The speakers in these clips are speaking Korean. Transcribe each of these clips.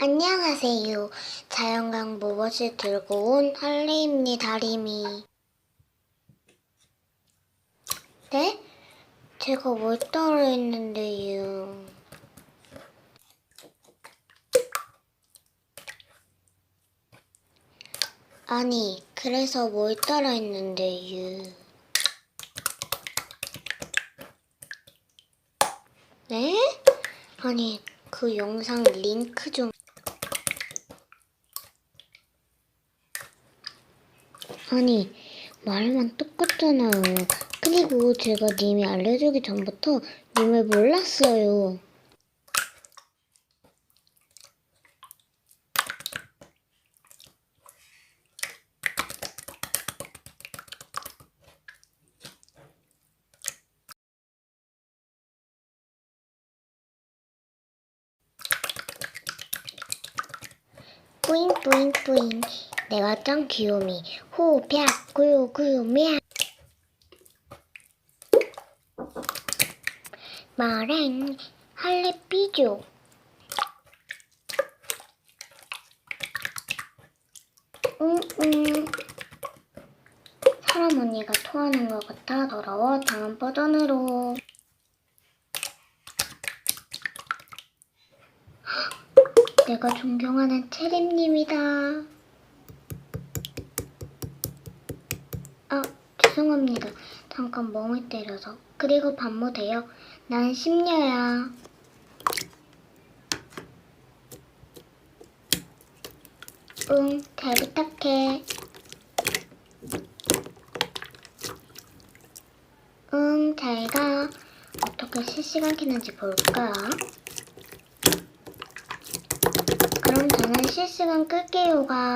안녕하세요. 자연광 무엇을 들고 온 할리입니다, 리미. 네? 제가 뭘 따라 했는데요. 아니, 그래서 뭘 따라 했는데요. 네? 아니, 그 영상 링크 좀. 아니, 말만 똑같잖아요. 그리고 제가 님이 알려주기 전부터 님을 몰랐어요. 뿌잉 뿌잉 뿌잉 내가 짱 귀요미. 호흡야 구요 구요 미야 마랭 할래 삐죠 응응. 사람 언니가 토하는 것 같아. 더러워. 다음 버전으로. 내가 존경하는 체림님이다. 아, 죄송합니다. 잠깐 멍을 때려서. 그리고 밥 못해요. 난 심녀야. 응, 잘 부탁해. 응, 잘 가. 어떻게 실시간 키는지 볼까? 그럼 저는 실시간 끌게요가.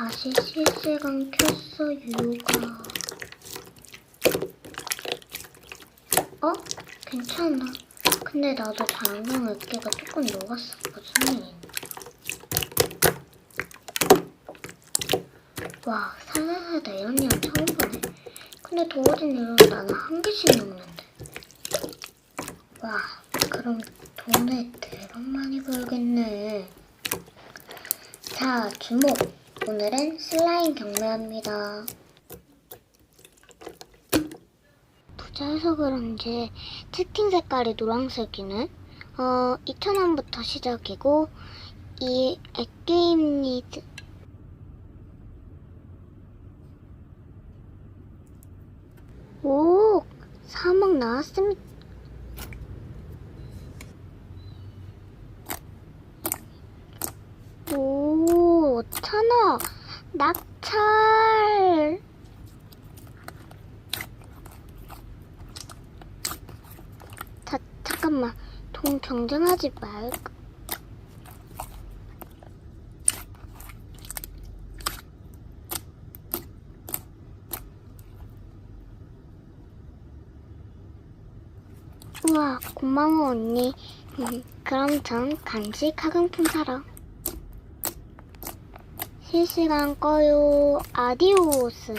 다시 실시간 켰어, 유가. 어? 괜찮아. 근데 나도 장경 으깨가 조금 녹았었거든. 와, 살살살다 이런 년 처음 보네. 근데 도어진 이런 나는 한 개씩 먹는데. 와, 그럼 돈을 대박 많이 벌겠네. 자, 주목! 오늘은 슬라임 경매합니다. 부자여서 그런지 채팅 색깔이 노란색이네. 어, 2,000원부터 시작이고, 이 액게임 니드. 오, 3억 나왔습니다. 오, 천어 낙찰. 자, 잠깐만. 돈 경쟁하지 말고. 우와, 고마워, 언니. 음, 그럼 전 간식 학용품 사러. 실시간 꺼요. 아디오스.